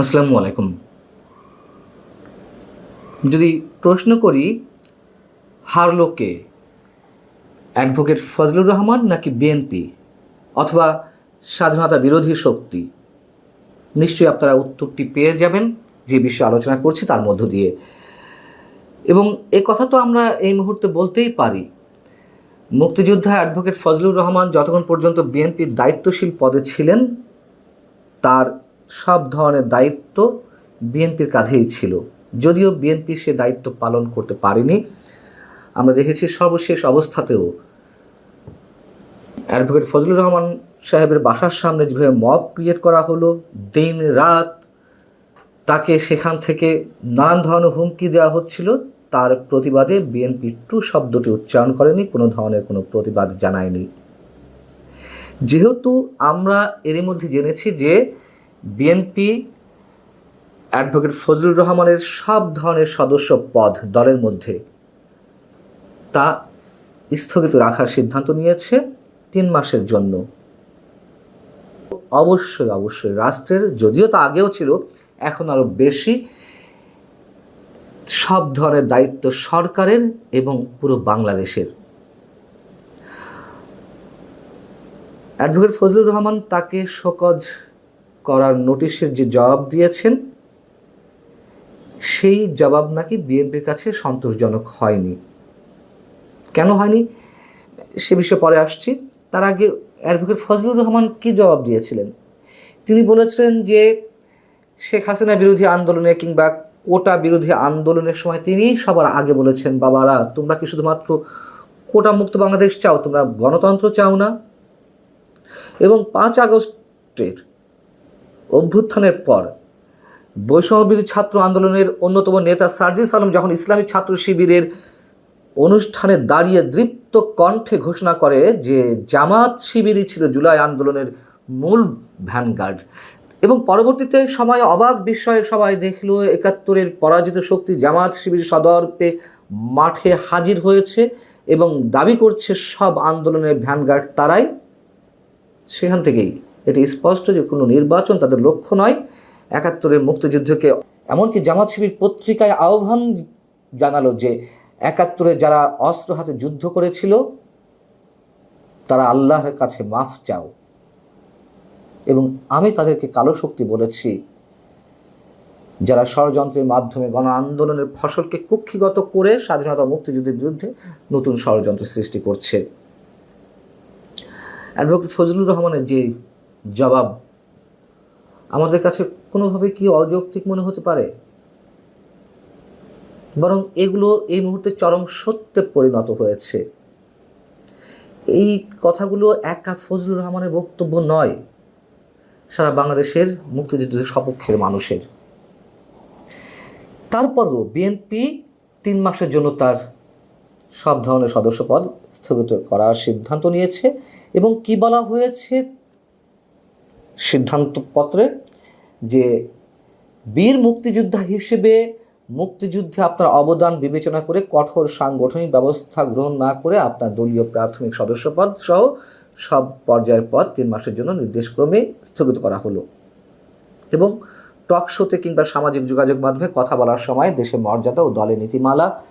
আসসালামু আলাইকুম। যদি প্রশ্ন করি হারলো কে অ্যাডভোকেট ফজলুর রহমান নাকি বিএনপি অথবা স্বাধীনতা বিরোধী শক্তি? নিশ্চয়ই আপনারা উত্তরটি পেয়ে যাবেন, যে বিষয়ে আলোচনা করছি তার মধ্য দিয়ে। এবং এ কথা তো আমরা এই মুহূর্তে বলতেই পারি, মুক্তিযোদ্ধা অ্যাডভোকেট ফজলুর রহমান যতক্ষণ পর্যন্ত বিএনপির দায়িত্বশীল পদে ছিলেন, তার সব ধরনের দায়িত্ব বিএনপির কাঁধেই ছিল। যদিও বিএনপি সে দায়িত্ব পালন করতে পারেনি। আমরা দেখেছি সর্বশেষ অবস্থাতেও অ্যাডভোকেট ফজলুর রহমান সাহেবের বাসার সামনে যেভাবে মব ক্রিয়েট করা হলো দিন রাত তাকে সেখান থেকে নানান ধরনের হুমকি দেওয়া হচ্ছিল, তার প্রতিবাদে বিএনপি টু শব্দটি উচ্চারণ করেনি, কোনো ধরনের কোনো প্রতিবাদ জানায়নি। যেহেতু আমরা এরই মধ্যে জেনেছি যে বিএনপি অ্যাডভোকেট ফজলুর রহমানের সব ধরনের সদস্য পদ দলের মধ্যে তা স্থগিত রাখার সিদ্ধান্ত নিয়েছে তিন মাসের জন্য। অবশ্যই অবশ্যই রাষ্ট্রের, যদিও তা আগেও ছিল, এখন আরও বেশি। সব ধরনের দায়িত্ব সরকারের এবং পুরো বাংলাদেশের। অ্যাডভোকেট ফজলুর রহমান তাকে শোকজ করার নোটিশের যে জবাব দিয়েছেন, সেই জবাব নাকি বিএনপির কাছে সন্তোষজনক হয়নি। কেন হয়নি? সে বিষয়ে পরে আসছি। তার আগে অ্যাডভোকেট ফজলুর রহমান কি জবাব দিয়েছিলেন? তিনি বলেছিলেন যে শেখ হাসিনা বিরোধী আন্দোলনে কিংবা কোটা বিরোধী আন্দোলনের সময় তিনি সবার আগে বলেছেন, বাবারা, তোমরা কি শুধুমাত্র কোটা মুক্ত বাংলাদেশ চাও? তোমরা গণতন্ত্র চাও না? এবং পাঁচ আগস্টের অভ্যুত্থানের পর, বৈষম্যবিরোধী ছাত্র আন্দোলনের অন্যতম নেতা সার্জিস আলম যখন ইসলামী ছাত্র শিবিরের অনুষ্ঠানে দাঁড়িয়ে দৃপ্ত কণ্ঠে ঘোষণা করে যে জামাত শিবিরই ছিল জুলাই আন্দোলনের মূল ভ্যানগার্ড এবং পরবর্তীতে সময় অবাক বিস্ময়ে সবাই দেখল একাত্তরের পরাজিত শক্তি জামাত শিবির সদর্পে মাঠে হাজির হয়েছে এবং দাবি করছে সব আন্দোলনের ভ্যানগার্ড তারাই সেখান থেকেই এটি স্পষ্ট যে কোনো নির্বাচন তাদের লক্ষ্য নয়। একাত্তরের মুক্তিযুদ্ধকে এমনকি জামাত শিবির পত্রিকায় আহ্বান জানালো যে একাত্তরে যারা অস্ত্র হাতে যুদ্ধ করেছিল, তারা আল্লাহর কাছে মাফ চাও। এবং আমি তাদেরকে কালো শক্তি বলেছি, যারা ষড়যন্ত্রের মাধ্যমে গণ আন্দোলনের ফসলকে কুক্ষিগত করে স্বাধীনতা মুক্তিযুদ্ধের বিরুদ্ধে নতুন ষড়যন্ত্র সৃষ্টি করছে। অ্যাডভোকেট ফজলুর রহমানের যে জবাব। আমাদের কাছে কোনোভাবে কি অযৌক্তিক মনে হতে পারে? বরং এগুলো এই মুহূর্তে চরম সত্যে পরিণত হয়েছে। এই কথাগুলো একা ফজলুর রহমানের বক্তব্য নয়। সারা বাংলাদেশের মুক্তিযুদ্ধের সপক্ষের মানুষের। তারপরও বিএনপি তিন মাসের জন্য তার সব ধরনের সদস্যপদ স্থগিত করার সিদ্ধান্ত নিয়েছে এবং কি বলা হয়েছে সিদ্ধান্তপত্রে যে বীর মুক্তিযোদ্ধা হিসেবে মুক্তিযুদ্ধে আপনার অবদান বিবেচনা করে কঠোর সাংগঠনিক ব্যবস্থা গ্রহণ না করে আপনার দলীয় প্রাথমিক সদস্যপদ সহ সব পর্যায়ের পদ তিন মাসের জন্য নির্দেশক্রমে স্থগিত করা হলো। এবং টক শোতে কিংবা সামাজিক যোগাযোগ মাধ্যমে কথা বলার সময় দেশের মর্যাদা ও দলের নীতিমালা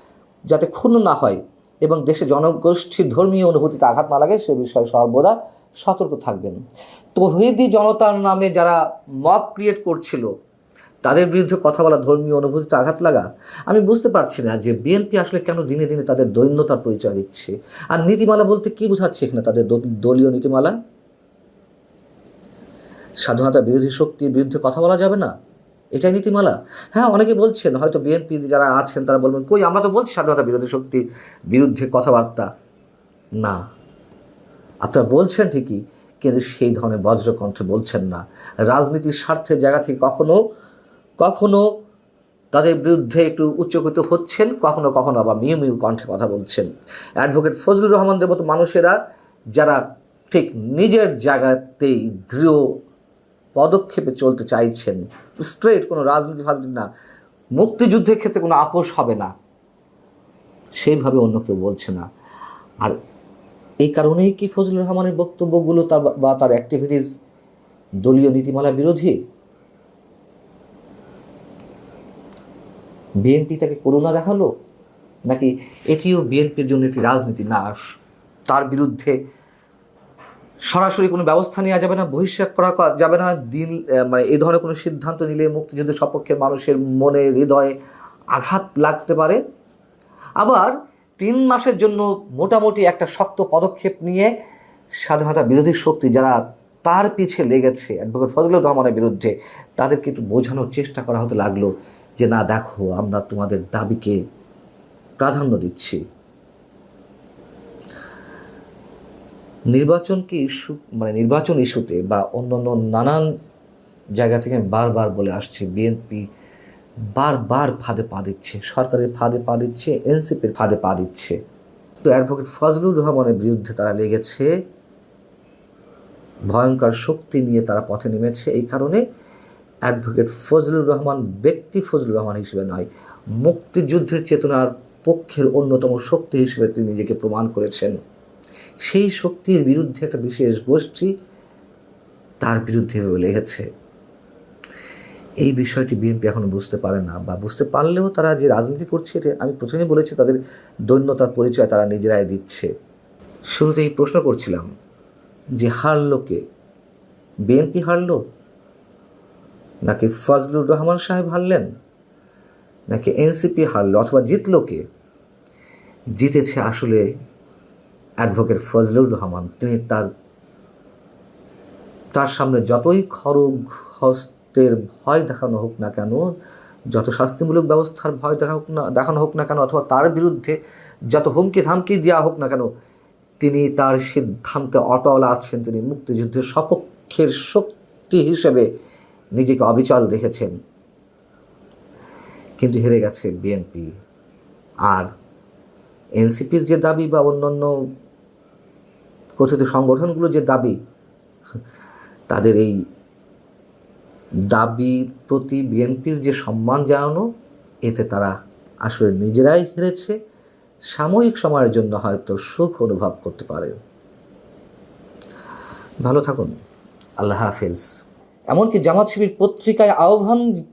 যাতে ক্ষুণ্ণ না হয় এবং দেশে জনগোষ্ঠীর ধর্মীয় অনুভূতিতে আঘাত না লাগে সে বিষয়ে সর্বদা সতর্ক থাকবেন। তহিদি জনতার নামে যারা মব ক্রিয়েট করছিল, তাদের বিরুদ্ধে কথা বলা, ধর্মীয় অনুভূতিতে আঘাত লাগা, আমি বুঝতে পারছি না যে বিএনপি আসলে কেন দিনে দিনে তাদের দৈন্যতার পরিচয় দিচ্ছে। আর নীতিমালা বলতে কি বোঝাচ্ছে এখানে তাদের দলীয় নীতিমালা? স্বাধীনতা বিরোধী শক্তির বিরুদ্ধে কথা বলা যাবে না? এটাই নীতিমালা? হ্যাঁ অনেকে বলছেন, হয়তো বিএনপি যারা আছেন, তারা বলবেন, কই, আমরা তো বলছি স্বাধীনতা বিরোধী শক্তির বিরুদ্ধে কথাবার্তা। না। আপনারা বলছেন ঠিকই, কিন্তু সেই ধরনের বজ্রকণ্ঠে বলছেন না। রাজনীতির স্বার্থের জায়গা থেকে কখনো কখনো তাদের বিরুদ্ধে একটু উচ্চকিত হচ্ছেন, কখনো কখনো আবার মিউ মিউ কণ্ঠে কথা বলছেন। অ্যাডভোকেট ফজলুর রহমানদের মতো মানুষেরা, যারা ঠিক নিজের জায়গাতেই দৃঢ় পদক্ষেপে চলতে চাইছেন স্ট্রেট কোনো রাজনীতি ফাজনীতি না, মুক্তিযুদ্ধের ক্ষেত্রে কোনো আপোষ হবে না, সেইভাবে অন্য কেউ বলছে না। আর এই কারণেই কি ফজলুর রহমানের বক্তব্যগুলো তার বা তার অ্যাক্টিভিটিস দলীয় নীতিমালা বিরোধী? বিএনপি তাকে করুণা দেখাল? নাকি এটিও বিএনপির জন্য একটি রাজনীতি? না, তার বিরুদ্ধে সরাসরি কোনো ব্যবস্থা নেওয়া যাবে না, বহিষ্কার করা যাবে না, দিন মানে এই ধরনের কোনো সিদ্ধান্ত নিলে মুক্তিযুদ্ধের সপক্ষের মানুষের মনে হৃদয়ে আঘাত লাগতে পারে। আবার তিন মাসের জন্য মোটামুটি একটা শক্ত পদক্ষেপ নিয়ে স্বাধীনতা বিরোধী শক্তি যারা তার পিছে লেগেছে, অ্যাডভোকেট ফজলুর রহমানের বিরুদ্ধে, তাদেরকে একটু বোঝানোর চেষ্টা করা হতে লাগল যে, না, দেখো, আমরা তোমাদের দাবিকে প্রাধান্য দিচ্ছি। নির্বাচনকে ইস্যু মানে নির্বাচন ইস্যুতে বা অন্যান্য নানান জায়গা থেকে বারবার বলে আসছি, বিএনপি বারবার ফাঁদে পা দিচ্ছে, সরকারের ফাঁদে পা দিচ্ছে, এনসিপির ফাঁদে পা দিচ্ছে। তো অ্যাডভোকেট ফজলুর রহমানের বিরুদ্ধে তারা লেগেছে। ভয়ঙ্কর শক্তি নিয়ে তারা পথে নেমেছে। এই কারণে অ্যাডভোকেট ফজলুর রহমান ব্যক্তি ফজলুর রহমান হিসেবে নয়, মুক্তিযুদ্ধের চেতনার পক্ষের অন্যতম শক্তি হিসেবে তিনি নিজেকে প্রমাণ করেছেন। সেই শক্তির বিরুদ্ধে একটা বিশেষ গোষ্ঠী তার বিরুদ্ধে লেগেছে। এই বিষয়টি বিএনপি এখনও বুঝতে পারে না বা বুঝতে পারলেও তারা যে রাজনীতি করছে, এটা আমি প্রথমেই বলেছি, তাদের দৈন্যতার পরিচয় তারা নিজেরাই দিচ্ছে। শুরুতেই প্রশ্ন করছিলাম যে হারলো কে? বিএনপি হারলো? নাকি ফজলুর রহমান সাহেব হারলেন? নাকি এনসিপি হারলো? অথবা জিতলো কে? জিতেছে আসলে অ্যাডভোকেট ফজলুর রহমান। তিনি তার তার সামনে যতই খরগ খড়গ হস্তের ভয় দেখানো হোক না কেন, যত শাস্তিমূলক ব্যবস্থার ভয় দেখা হোক না, দেখানো হোক না কেন, অথবা তার বিরুদ্ধে যত হুমকি ধামকি দেওয়া হোক না কেন, তিনি তার সিদ্ধান্তে অটল আছেন, তিনি মুক্তিযুদ্ধের সপক্ষের শক্তি হিসেবে নিজেকে অবিচল রেখেছেন কিন্তু হেরে গেছে বিএনপি। আর এনসিপির যে দাবি বা অন্যান্য কথিত সংগঠনগুলো যে দাবি, তাদের এই দাবির প্রতি বিএনপির যে সম্মান জানানো, এতে তারা আসলে নিজেরাই হেরেছে। সাময়িক সময়ের জন্য হয়তো সুখ অনুভব করতে পারে। ভালো থাকুন। আল্লাহ হাফিজ। এমনকি জামাত শিবির পত্রিকায় আহ্বান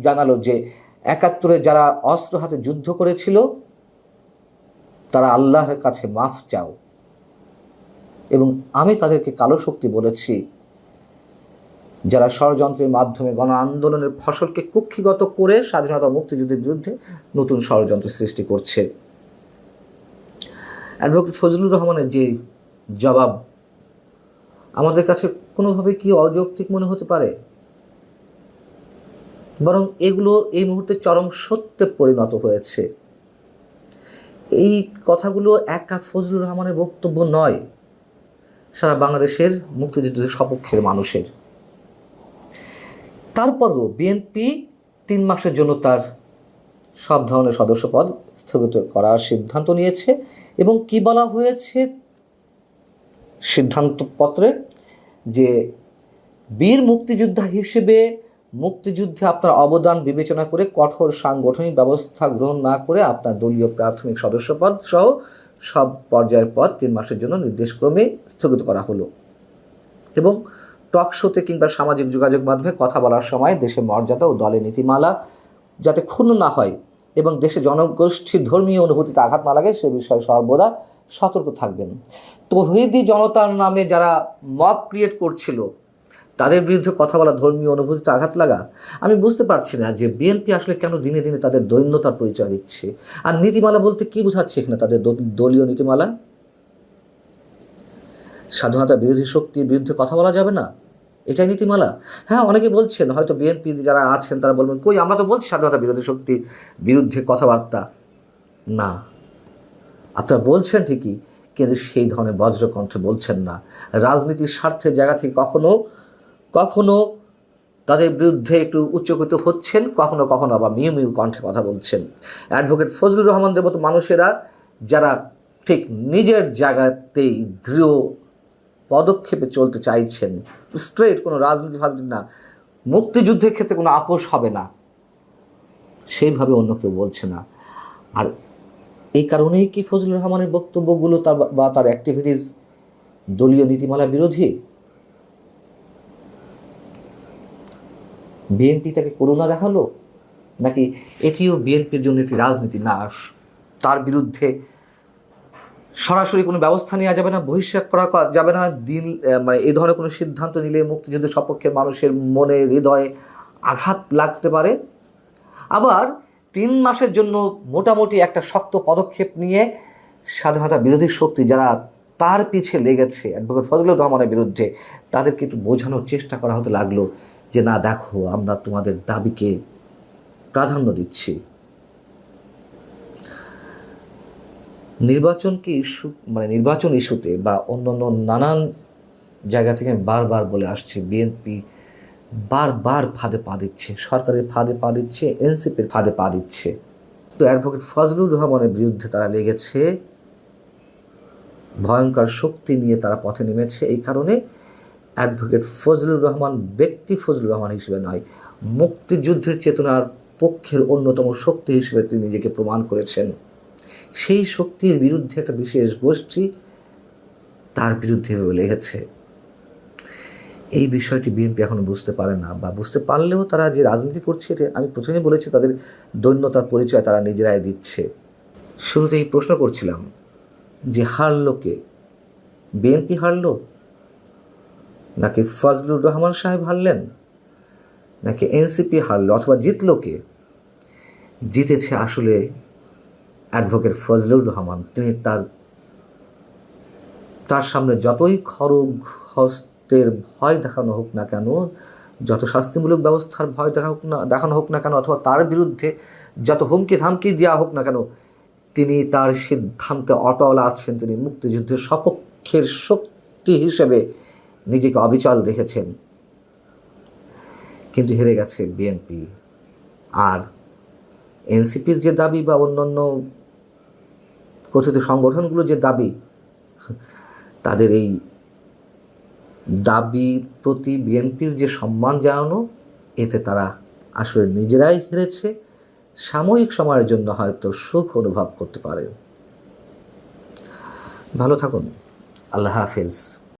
জানালো যে, একাত্তরে যারা অস্ত্র হাতে যুদ্ধ করেছিল, তারা আল্লাহর কাছে মাফ চাও। এবং আমি তাদেরকে কালো শক্তি বলেছি যারা ষড়যন্ত্রের মাধ্যমে গণ আন্দোলনের ফসলকে কুক্ষিগত করে স্বাধীনতা মুক্তিযুদ্ধের বিরুদ্ধে নতুন ষড়যন্ত্র সৃষ্টি করছে। অ্যাডভোকেট ফজলুর রহমানের যে জবাব, আমাদের কাছে কোনোভাবে কি অযৌক্তিক মনে হতে পারে? বরং এগুলো এই মুহূর্তে চরম সত্যে পরিণত হয়েছে। এই কথাগুলো একা ফজলুর রহমানের বক্তব্য নয়, সারা বাংলাদেশের মুক্তিযুদ্ধের সপক্ষের মানুষের। তারপরও বিএনপি তিন মাসের জন্য তার সব ধরনের সদস্যপদ স্থগিত করার সিদ্ধান্ত নিয়েছে এবং কি বলা হয়েছে সিদ্ধান্তপত্রে? যে বীর মুক্তিযোদ্ধা হিসেবে মুক্তিযুদ্ধে আপনার অবদান বিবেচনা করে কঠোর সাংগঠনিক ব্যবস্থা গ্রহণ না করে আপনার দলীয় প্রাথমিক সদস্যপদ সহ সব পর্যায়ের পদ তিন মাসের জন্য নির্দেশক্রমে স্থগিত করা হলো। এবং টক শোতে কিংবা সামাজিক যোগাযোগ মাধ্যমে কথা বলার সময় দেশের মর্যাদা ও দলের নীতিমালা যাতে ক্ষুণ্ণ না হয় এবং দেশে জনগোষ্ঠীর ধর্মীয় অনুভূতিতে আঘাত না লাগে সে বিষয়ে সর্বদা সতর্ক থাকবেন। তহিদি জনতার নামে যারা মব ক্রিয়েট করছিল, তাদের বিরুদ্ধে কথা বলা, ধর্মীয় অনুভূতিতে আঘাত লাগা, আমি বুঝতে পারছি না যে বিএনপি আসলে কেন দিনে দিনে তাদের দৈন্যতার পরিচয় দিচ্ছে। আর নীতিমালা বলতে কি বোঝাচ্ছে এখানে তাদের দলীয় নীতিমালা? স্বাধীনতা বিরোধী শক্তির বিরুদ্ধে কথা বলা যাবে না? এটাই নীতিমালা। হ্যাঁ অনেকে বলছেন, হয়তো বিএনপি যারা আছেন, তারা বলবেন, কই, আমরা তো বলছি স্বাধীনতা বিরোধী শক্তির বিরুদ্ধে কথাবার্তা। না। আপনারা বলছেন ঠিকই, কিন্তু সেই ধরনের বজ্রকণ্ঠে বলছেন না। রাজনীতির স্বার্থের জায়গা থেকে কখনো কখনো তাদের বিরুদ্ধে একটু উচ্চকিত হচ্ছেন, কখনো কখনো আবার মিউ মিউ কণ্ঠে কথা বলছেন। অ্যাডভোকেট ফজলুর রহমানদের মতো মানুষেরা, যারা ঠিক নিজের জায়গাতেই দৃঢ় পদক্ষেপে চলতে চাইছেন। স্ট্রেট কোনো রাজনীতি ফাজনীতি না। মুক্তিযুদ্ধের ক্ষেত্রে কোনো আপোষ হবে না। সেইভাবে অন্য কেউ বলছে না। আর এই কারণেই কি ফজলুর রহমানের বক্তব্যগুলো তার বা তার অ্যাক্টিভিটিস দলীয় নীতিমালা বিরোধী? বিএনপি তাকে করুণা দেখাল? নাকি এটিও বিএনপির জন্য একটি রাজনীতি? না, তার বিরুদ্ধে সরাসরি কোনো ব্যবস্থা নেওয়া যাবে না বহিষ্কার করা যাবে না, দিন মানে এই ধরনের কোনো সিদ্ধান্ত নিলে মুক্তিযুদ্ধের সপক্ষের মানুষের মনে, হৃদয়ে আঘাত লাগতে পারে। আবার তিন মাসের জন্য মোটামুটি একটা শক্ত পদক্ষেপ নিয়ে স্বাধীনতা বিরোধী শক্তি যারা তার পিছে লেগেছে, অ্যাডভোকেট ফজলুর রহমানের বিরুদ্ধে, তাদেরকে একটু বোঝানোর চেষ্টা করা হতে লাগল যে, না, দেখো, আমরা তোমাদের দাবিকে প্রাধান্য দিচ্ছি। নির্বাচনকে ইস্যু মানে নির্বাচন ইস্যুতে বা অন্যান্য নানান জায়গা থেকে আমি বারবার বলে আসছি, বিএনপি বারবার ফাঁদে পা দিচ্ছে, সরকারের ফাঁদে পা দিচ্ছে, এনসিপির ফাঁদে পা দিচ্ছে। তো অ্যাডভোকেট ফজলুর রহমানের বিরুদ্ধে তারা লেগেছে, ভয়ঙ্কর শক্তি নিয়ে তারা পথে নেমেছে, এই কারণে অ্যাডভোকেট ফজলুর রহমান ব্যক্তি ফজলুর রহমান হিসেবে নয়, মুক্তিযুদ্ধের চেতনার পক্ষের অন্যতম শক্তি হিসেবে তিনি নিজেকে প্রমাণ করেছেন। সেই শক্তির বিরুদ্ধে একটা বিশেষ গোষ্ঠী তার বিরুদ্ধে লেগেছে এই বিষয়টি বিএনপি এখনও বুঝতে পারে না বা বুঝতে পারলেও তারা যে রাজনীতি করছে, এটা আমি প্রথমেই বলেছি, তাদের দৈন্যতার পরিচয় তারা নিজেরাই দিচ্ছে। শুরুতে এই প্রশ্ন করছিলাম যে হারলো কে? বিএনপি হারলো? নাকি ফজলুর রহমান সাহেব হারলেন? নাকি এনসিপি হারলো? অথবা জিতলো কে? জিতেছে আসলে অ্যাডভোকেট রহমান। তিনি তার তার সামনে যতই খড়গ, হস্তের ভয় দেখানো হোক না কেন, যত শাস্তিমূলক ব্যবস্থার ভয় দেখা হোক না, দেখানো হোক না কেন, অথবা তার বিরুদ্ধে যত হুমকি ধামকি দেওয়া হোক না কেন, তিনি তার সিদ্ধান্তে অটল আছেন। তিনি মুক্তিযুদ্ধের সপক্ষের শক্তি হিসেবে নিজেকে অবিচল রেখেছেন কিন্তু হেরে গেছে বিএনপি। আর এনসিপির যে দাবি বা অন্যান্য কথিত সংগঠনগুলো যে দাবি, তাদের এই দাবির প্রতি বিএনপির যে সম্মান জানানো, এতে তারা আসলে নিজেরাই হেরেছে। সাময়িক সময়ের জন্য হয়তো সুখ অনুভব করতে পারে ভালো থাকুন। আল্লাহ হাফিজ।